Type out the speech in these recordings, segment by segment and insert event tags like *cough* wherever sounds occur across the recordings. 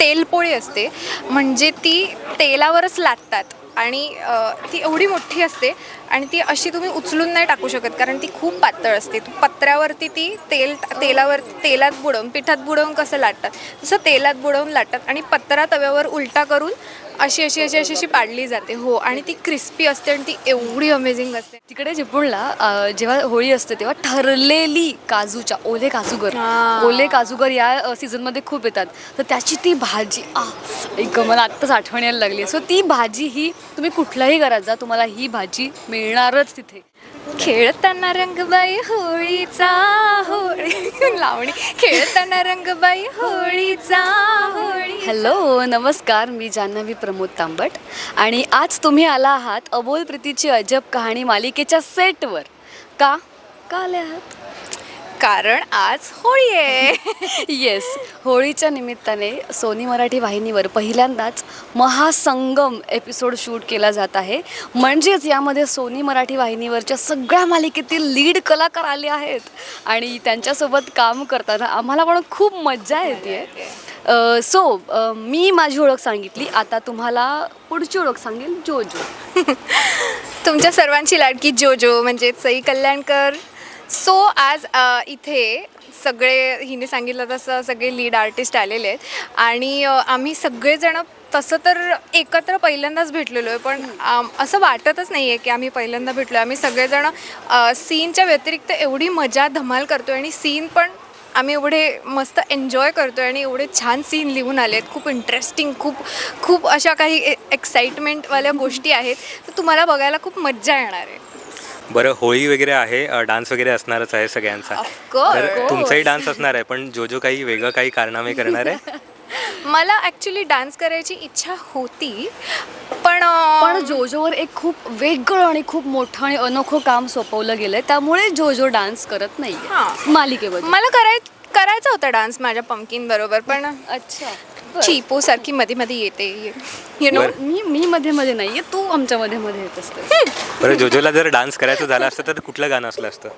तेलपोळी असते. म्हणजे ती तेलावरच लाटतात. आणि ती एवढी मोठी असते आणि ती अशी तुम्ही उचलून नाही टाकू शकत. कारण ती खूप पातळ असते. पत्र्यावरती ती तेल तेलावर तेलात बुडवून पिठात बुडवून कसं लाटतात? तसं तेलात बुडवून लाटतात आणि पत्रा तव्यावर उलटा करून अशी अशी अशी अशी अशी पाडली जाते. हो आणि ती क्रिस्पी असते आणि ती एवढी अमेझिंग असते. तिकडे चिपळूणला जेव्हा होळी असते तेव्हा ठरलेली काजूच्या ओले काजूगर. ओले काजूगर या सीझनमध्ये खूप येतात. तर त्याची ती भाजी आ एक मला आत्ताच आठवण यायला लागली सो ती भाजी ही तुम्ही कुठलाही घरात जा तुम्हाला ही भाजी मिळणारच तिथे. खेळताना रंगबाई होळीचा होळी लावणी. खेळताना रंगबाई होळीचा होळी हॅलो नमस्कार मी जान्हवी प्रमोद तांबट. आणि आज तुम्ही आला आहात अबोल प्रीतीची अजब कहाणी मालिकेच्या सेटवर. का? का आले आहात? कारण आज होळी आहे. *laughs* येस होळीच्या निमित्ताने सोनी मराठी वाहिनीवर पहिल्यांदाच महासंगम एपिसोड शूट केला जात आहे. म्हणजेच यामध्ये सोनी मराठी वाहिनीवरच्या सगळ्या मालिकेतील लीड कलाकार आले आहेत. आणि त्यांच्यासोबत काम करताना आम्हाला पण खूप मज्जा येते. सो मी माझी ओळख सांगितली. आता तुम्हाला पुढची ओळख सांगेल जो जो *laughs* तुमच्या सर्वांची लाडकी जोजो म्हणजे सई कल्याणकर सो आज अ, इथे सगळे हिने सांगितलं तसं सगळे लीड आर्टिस्ट आलेले आहेत. आणि अ, आम्ही सगळेजण तसं तर एकत्र पहिल्यांदाच भेटलेलो आहे पण आम- असं वाटतच नाही आहे की आम्ही पहिल्यांदा भेटलो आम्ही सगळेजण सीनच्या व्यतिरिक्त एवढी मजा धमाल करतो आणि सीन पण आम्ही एवढे मस्त एन्जॉय करतो आणि एवढे छान सीन लिहून आले आहेत. खूप इंटरेस्टिंग खूप खूप अशा काही एक्साइटमेंटवाल्या गोष्टी आहेत. तर तुम्हाला बघायला खूप मज्जा येणार आहे. बरं होळी वगैरे आहे डान्स वगैरे असणारच आहे सगळ्यांचा. तर तुमचाही डान्स असणार आहे पण जो जो काही वेगळं काही कारनामे करणार आहे? *laughs* मला ॲक्च्युली डान्स करायची इच्छा होती पण पण जोजोवर एक खूप वेगळं आणि खूप मोठं आणि अनोखं काम सोपवलं गेलंय त्यामुळे जोजो डान्स करत नाही हां. मालिकेमध्ये. मला कराय करायचा होता डान्स माझ्या पंकीन बरोबर पण अच्छा. चिपो सारखी मध्ये मध्ये येते. यु नो बरं. मी मी मध्ये मध्ये नाहीये तू आमच्या मध्ये मध्ये येत असते *laughs* बरं जोजोला जर डान्स करायचं झालं असतं तर कुठलं गाणं असलं असतं?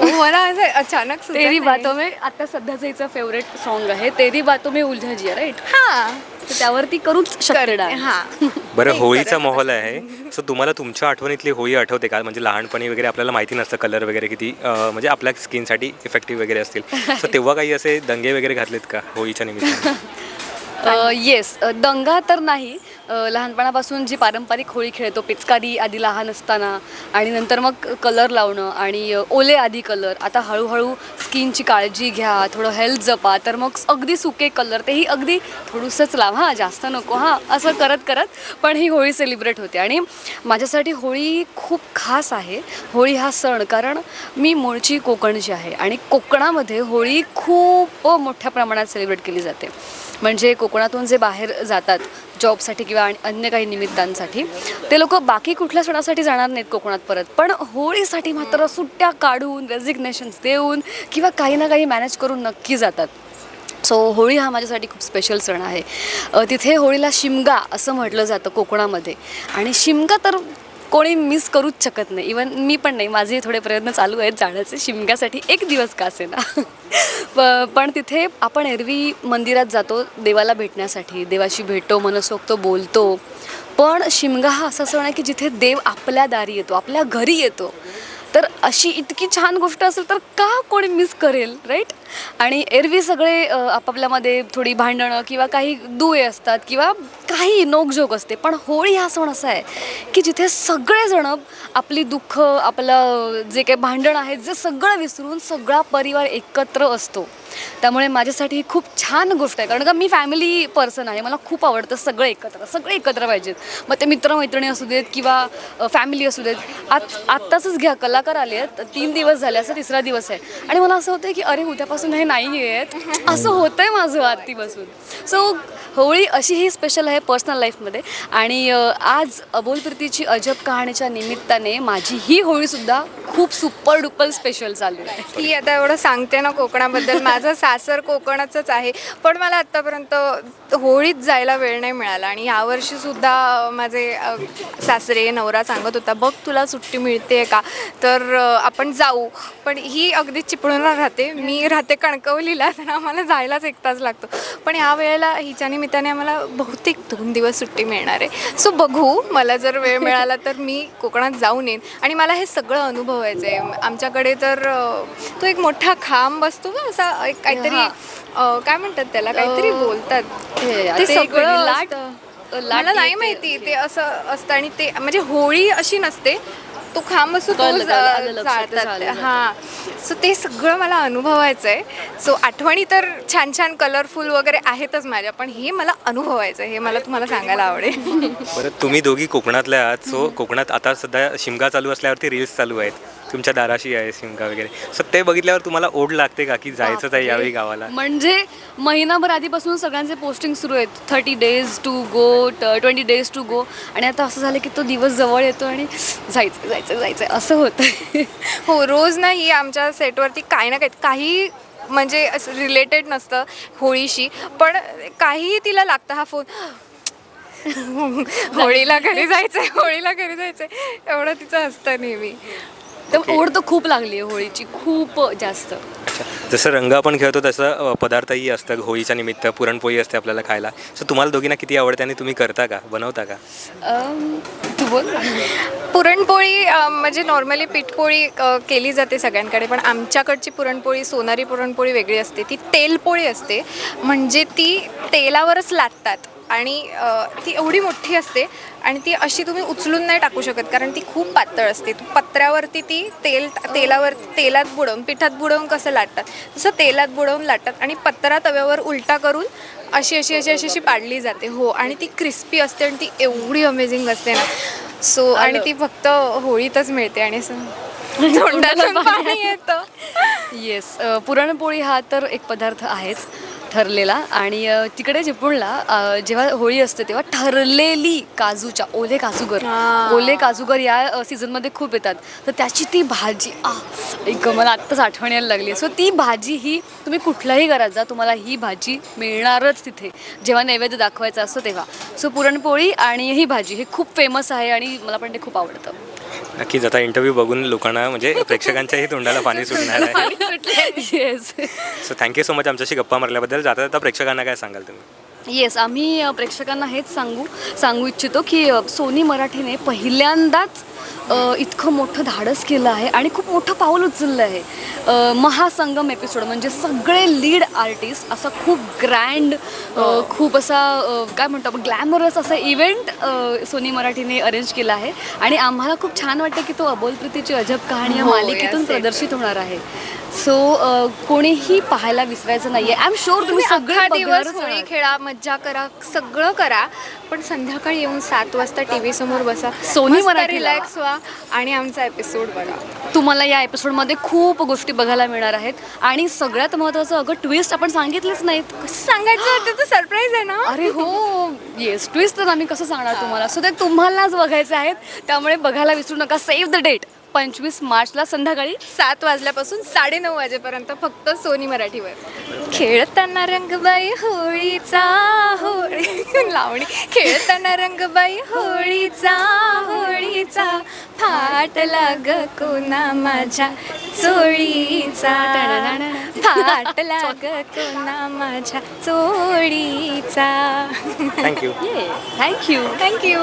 मला असं अचानक सुचत तेरी नाही. बातों में आता सध्याचं हिचं फेवरेट सॉन्ग आहे तेरी बातों में उलझा जिया राईट हां. तर त्यावरती करूच शकते डान्स. हां. *laughs* बरं होळीचा माहोल आहे. सो तुम्हाला तुमच्या आठवणीतली होळी आठवते का? म्हणजे लहानपणी वगैरे आपल्याला माहिती नसतं कलर वगैरे किती अ, म्हणजे आपल्या स्किनसाठी इफेक्टिव्ह वगैरे असतील. सो *laughs* तेव्हा काही असे दंगे वगैरे घातलेत का होळीच्या निमित्ताने? *laughs* येस दंगा तर नाही. लहानपणापासून जी पारंपरिक होळी खेळतो पिचकारी आधी लहान असताना आणि नंतर मग कलर लावणं आणि ओले आधी कलर. आता हळूहळू स्किनची काळजी घ्या थोडं हेल्थ जपा तर मग अगदी सुके कलर तेही अगदी थोडंसंच लाव. हां जास्त नको हां असं करत करत पण ही होळी सेलिब्रेट होते. आणि माझ्यासाठी होळी खूप खास आहे. होळी हा सण कारण मी मूळची कोकणची आहे आणि कोकणामध्ये होळी खूप मोठ्या प्रमाणात सेलिब्रेट केली जाते. म्हणजे कोकणातून जे बाहेर जातात जॉबसाठी किंवा आणि अन्य काही निमित्तांसाठी ते लोक बाकी कुठल्या सणासाठी जाणार नाहीत कोकणात परत. पण होळीसाठी मात्र सुट्ट्या काढून रेझिग्नेशन्स देऊन किंवा काही ना काही मॅनेज करून नक्की जातात. सो होळी हा माझ्यासाठी खूप स्पेशल सण आहे. तिथे होळीला शिमगा असं म्हटलं जातं कोकणामध्ये. आणि शिमगा तर कोणी मिस करूच शकत नाही. इवन मी पण नाही. माझे थोडे प्रयत्न चालू आहेत जाण्याचे. शिमग्यासाठी एक दिवस का असेना. *laughs* प- पण तिथे आपण एरवी मंदिरात जातो देवाला भेटण्यासाठी. देवाशी भेटतो मनसोक्त बोलतो. पण शिमगा हा असा सण आहे की जिथे देव आपल्या दारी येतो आपल्या घरी येतो. तर अशी इतकी छान गोष्ट असेल तर का कोणी मिस करेल राईट आणि एरवी सगळे आपापल्यामध्ये थोडी भांडणं किंवा काही दुवे असतात किंवा काही नोकझोक असते. पण होळी हा सण असा आहे की जिथे सगळेजण आपली दुःख आपलं जे काही भांडण आहे जे सगळं विसरून सगळा परिवार एकत्र असतो. त्यामुळे माझ्यासाठी ही खूप छान गोष्ट आहे. कारण का मी फॅमिली पर्सन आहे. मला खूप आवडतं सगळं एकत्र सगळे एकत्र पाहिजेत. मग ते मित्रमैत्रिणी असू देत किंवा फॅमिली असू देत. आत आत्ताच घ्या कलाकार आले आहेत तीन दिवस झाले असं तिसरा दिवस आहे. आणि मला असं होतं की अरे उद्यापासून हे नाही आहेत असं होतं आहे माझं आत्तीपासून. सो होळी अशी ही स्पेशल आहे पर्सनल लाईफमध्ये आणि आज आज अबोलप्रीतीची अजब कहाणीच्या निमित्ताने माझी ही होळीसुद्धा खूप सुपर डुपर स्पेशल चालू आहे. ती आता एवढं सांगते ना कोकणाबद्दल. *laughs* माझं सासर कोकणाचंच आहे. पण मला आत्तापर्यंत होळीत जायला वेळ नाही मिळाला. आणि यावर्षीसुद्धा माझे अ, सासरे नवरा सांगत होता बघ तुला सुट्टी मिळते का? तर अ, आपण जाऊ. पण ही अगदी चिपळूणला राहते. मी राहते कणकवलीला तर आम्हाला जायलाच एक तास लागतो. पण ह्या वेळेला हिच्या निमित्ताने आम्हाला बहुतेक दोन दिवस सुट्टी मिळणार आहे. सो बघू. मला जर वेळ मिळाला तर मी कोकणात जाऊन येईन. आणि मला हे सगळं अनुभवायचं आहे आमच्याकडे तर तो एक मोठा खांब असतो ना असा एक काहीतरी काय म्हणतात त्याला काहीतरी बोलतात. ते सगळं लाट- मला नाही. माहिती ते असं असतं आणि ते म्हणजे होळी अशी नसते तो खांब असतो तो कळलं, कळलं, आलं जा- लक्षात, ते जाळतात झालं, झालं. हां. सो ते सगळं मला अनुभवायचं आहे सो आठवणी तर छान छान कलरफुल वगैरे आहेतच माझ्या पण हे मला अनुभवायचं आहे हे मला तुम्हाला सांगायला आवडेल. परत तुम्ही दोघी कोकणातल्या आहात. सो कोकणात आता सध्या शिमगा चालू असल्यावरती रील्स चालू आहेत. तुमच्या दाराशी आहे शिमगा वगैरे. सो ते बघितल्यावर तुम्हाला ओढ लागते का की जायचंच आहे यावेळी गावाला? म्हणजे महिनाभर आधीपासून सगळ्यांचे पोस्टिंग सुरू आहेत. Thirty days to go twenty days to go आणि आता असं झालं की तो दिवस जवळ येतो आणि जायचं जायचं जायचं. असं होतं. *laughs* हो रोज नाही आमच्या सेटवरती काही ना काही काही म्हणजे असं रिलेटेड नसतं होळीशी. पण काहीही तिला लागतं हा फोन *laughs* होळीला घरी जायचंय होळीला घरी जायचंय. एवढं तिचं असतं नेहमी. तर ओढ तर खूप लागली आहे होळीची खूप जास्त. जसं रंग आपण खेळतो तसं पदार्थही असतं होळीच्या निमित्त पुरणपोळी असते आपल्याला खायला. सो तुम्हाला दोघींना किती आवडते आणि तुम्ही करता का? बनवता का? तू बोल. पुरणपोळी म्हणजे नॉर्मली पिठपोळी केली जाते सगळ्यांकडे पण आमच्याकडची पुरणपोळी सोनारी पुरणपोळी वेगळी असते. ती तेलपोळी असते. म्हणजे ती तेलावरच लाटतात. आणि ती एवढी मोठी असते आणि ती अशी तुम्ही उचलून नाही टाकू शकत कारण ती खूप पातळ असते. तू पत्र्यावरती ती तेल तेलावर तेलात बुडवून पिठात बुडवून कसं लाटतात? तसं तेलात बुडवून लाटतात आणि पत्रा तव्यावर उलटा करून अशी अशी अशी अशी अशी पाडली जाते. हो आणि ती क्रिस्पी असते आणि ती एवढी अमेझिंग असते ना. सो आणि. ती फक्त होळीतच मिळते आणि असं *laughs* तोंडातून पाणी येतं. येस पुरणपोळी हा तर एक पदार्थ आहेच. ठरलेला आणि तिकडे चिपळूणला जेव्हा होळी असते तेव्हा ठरलेली काजूच्या ओले काजूगर. ओले काजूगर या सीझनमध्ये खूप येतात. तर त्याची ती भाजी आ एक मला आत्ताच आठवण यायला लागली. सो ती भाजी ही तुम्ही कुठल्याही घरात जा तुम्हाला ही भाजी मिळणारच तिथे. जेव्हा नैवेद्य दाखवायचा असतो तेव्हा. सो पुरणपोळी आणि ही भाजी हे खूप फेमस आहे आणि मला पण ते खूप आवडतं. नक्कीच आता इंटरव्ह्यू बघून लोकांना म्हणजे *laughs* प्रेक्षकांच्याही तोंडाला पाणी सुटणार आहे. Yes so thank you so much आमच्याशी गप्पा मारल्याबद्दल. जाता जाता प्रेक्षकांना काय सांगाल तुम्ही? येस आम्ही प्रेक्षकांना हेच सांगू सांगू इच्छितो की सोनी मराठीने पहिल्यांदाच इतकं मोठं धाडस केलं आहे आणि खूप मोठं पाऊल उचललं आहे. महासंगम एपिसोड म्हणजे सगळे लीड आर्टिस्ट असा खूप ग्रँड खूप असा काय म्हणतो आपण ग्लॅमरस असा इव्हेंट सोनी मराठीने अरेंज केला आहे. आणि आम्हाला खूप छान वाटतं की तो अबोलप्रीतीची अजब कहाणी या हो, मालिकेतून प्रदर्शित होणार आहे. सो कोणीही पाहायला विसरायचं नाहीये. आय एम शुअर तुम्ही सगळे दिवस होळी. खेळा मज्जा करा सगळं करा पण संध्याकाळी येऊन सात वाजता टी व्ही समोर बसा. सोनी मराठीला. रिलॅक्स व्हा आणि आमचा एपिसोड बघा. तुम्हाला या एपिसोडमध्ये खूप गोष्टी बघायला मिळणार आहेत. आणि सगळ्यात महत्त्वाचं अगं ट्विस्ट आपण सांगितलेच नाहीत. कसं सांगायचं? होतं तर सरप्राईज आहे ना? अरे हो. येस ट्विस्ट तर आम्ही कसं सांगणार तुम्हाला? सो ते तुम्हालाच बघायचे आहेत. त्यामुळे बघायला विसरू नका. सेव्ह द डेट पंचवीस मार्चला संध्याकाळी सात वाजल्यापासून साडेनऊ वाजेपर्यंत फक्त सोनी मराठीवर. खेळताना रंगबाई होळीचा होळी लावणी. खेळताना रंगबाई होळीचा होळीचा. फाट लाग कोणा माझ्या चोळीचा. फाट लाग कोणा माझ्या चोळीचा. Thank you thank you thank you